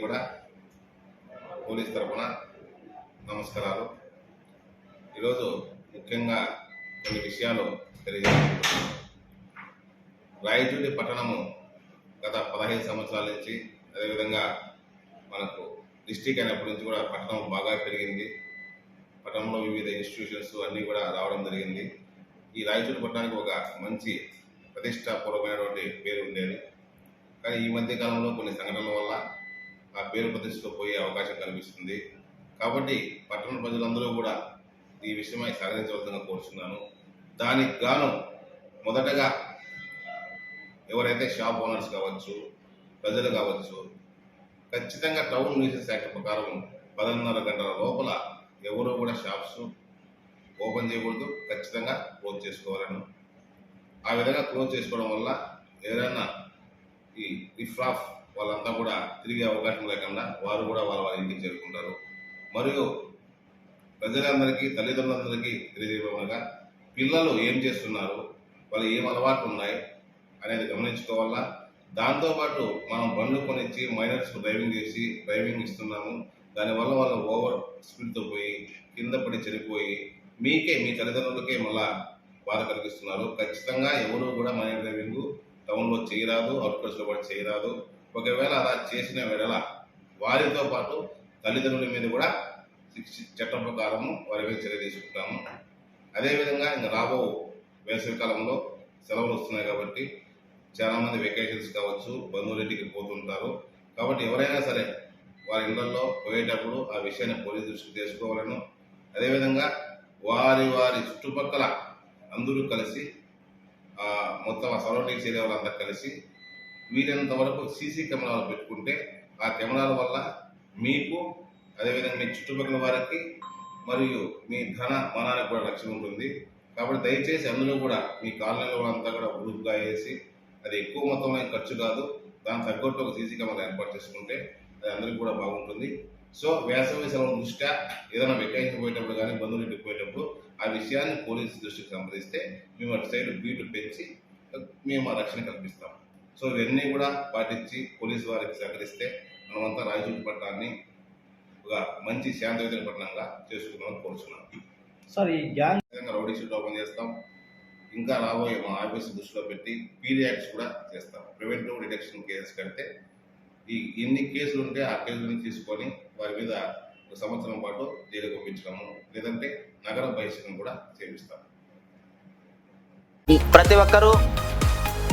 కూడా పోలీస్ తరఫున నమస్కారాలు. ఈరోజు ముఖ్యంగా కొన్ని విషయాలు తెలియజేస్తున్నాను. రాయచూడి పట్టణము గత పదహైదు సంవత్సరాల నుంచి అదేవిధంగా మనకు డిస్టిక్ అయినప్పటి నుంచి కూడా పట్టణం బాగా పెరిగింది. పట్టణంలో వివిధ ఇన్స్టిట్యూషన్స్ అన్నీ కూడా రావడం జరిగింది. ఈ రాయచూడి పట్టణానికి ఒక మంచి ప్రతిష్టాపూర్వమైనటువంటి పేరు ఉండేది. కానీ ఈ మధ్య కాలంలో కొన్ని సంఘటనల వల్ల పేరు ప్రతిష్టతో పోయే అవకాశం కనిపిస్తుంది కాబట్టి పట్టణ ప్రజలందరూ కూడా ఈ విషయమై సహకరించవలసిందిగా కోరుతున్నాను దానికి గాను మొదటగా ఎవరైతే షాప్ ఓనర్స్ కావచ్చు ప్రజలు కావచ్చు ఖచ్చితంగా టౌన్ మ్యూజియం శాఖ ప్రకారం పదన్నర గంటల లోపల ఎవరు కూడా షాప్స్ ఓపెన్ చేయకూడదు. ఖచ్చితంగా క్లోజ్ చేసుకోవాలను. ఆ విధంగా క్లోజ్ చేసుకోవడం వల్ల ఏదైనా ఈ రిఫ్రాఫ్ వాళ్ళంతా కూడా తిరిగే అవకాశం లేకుండా వారు కూడా వాళ్ళ వాళ్ళ ఇంటికి చేరుకుంటారు. మరియు ప్రజలందరికీ తల్లిదండ్రులందరికీ తెలియజేయగా పిల్లలు ఏం చేస్తున్నారు? వాళ్ళు ఏం అలవాట్లు ఉన్నాయి? అనేది గమనించుకోవాలా? దాంతోపాటు మనం బండ్లు కొనిచ్చి మైనర్స్ డ్రైవింగ్ చేసి డ్రైవింగ్ ఇస్తున్నాము. దానివల్ల వాళ్ళు ఓవర్ స్పీడ్తో పోయి కింద పడి చనిపోయి మీకే మీ తల్లిదండ్రులకే మళ్ళా బాధ కలిగిస్తున్నారు. ఖచ్చితంగా ఎవరు కూడా మైనర్ డ్రైవింగ్ టౌన్లో చేయరాదు అవుట్కట్స్లో కూడా చేయరాదు. ఒకవేళ అలా చేసిన వేళ వారితో పాటు తల్లిదండ్రుల మీద కూడా శిక్ష చట్టం ప్రకారము వారి మీద చర్య తీసుకుంటాము. అదేవిధంగా ఇంకా రాబో వేసవి కాలంలో సెలవులు వస్తున్నాయి కాబట్టి చాలామంది వెకేషన్స్ కావచ్చు బంధువులింటికి పోతుంటారు. కాబట్టి ఎవరైనా సరే వారి ఇళ్ళలో పోయేటప్పుడు ఆ విషయాన్ని పోలీసు దృష్టికి తీసుకోవాలను అదేవిధంగా వారి వారి చుట్టుపక్కల అందరూ కలిసి మొత్తం ఆ సరౌండింగ్స్ ఏరియా వాళ్ళంతా కలిసి వీలైనంత వరకు సీసీ కెమెరాలు పెట్టుకుంటే ఆ కెమెరాల వల్ల మీకు అదేవిధంగా మీ చుట్టుపక్కల వారికి మరియు మీ ధన మనానికి కూడా రక్షణ ఉంటుంది. కాబట్టి దయచేసి అందులో కూడా మీ కాలనీలో అంతా కూడా గ్రూప్గా వేసి అది ఎక్కువ మొత్తంలో ఖర్చు కాదు దాని తగ్గట్టు ఒక సీసీ కెమెరా ఏర్పాటు చేసుకుంటే అది అందరికీ కూడా బాగుంటుంది. సో వేసవి సెలవు దృష్ట్యా ఏదైనా వెకేషన్ పోయేటప్పుడు కానీ బంధువులు ఇంటికి పోయేటప్పుడు ఆ విషయాన్ని పోలీసు దృష్టికి సంప్రదిస్తే మేము అటు సైడ్ బీటు పెంచి మేము ఆ రక్షణ కల్పిస్తాం. సో ఇవన్నీ కూడా పాటించి పోలీసు వారికి సహకరిస్తే మనమంతా రాయచూటి పట్టణాన్ని ఒక మంచి శాంతియుత పట్టణంగా చేసుకుందామని కోరుచున్నాం. సార్ ఈ గ్యాంగ్ రౌడీ షీట్ ఓపెన్ చేస్తాం ఇంకా రాబోయే మా ఆఫీస్ దృష్టిలో పెట్టి పీడియాక్ట్స్ కూడా చేస్తాం. ప్రివెంటివ్ డిటెక్షన్ కేసెస్ కడితే ఈ ఎన్ని కేసులు ఉంటే ఆ కేసులను తీసుకొని వారి మీద ఒక సంవత్సరం పాటు జైలు పంపించడము లేదంటే నగర బహిష్కరణ కూడా చేపిస్తాం. ప్రతి ఒక్కరూ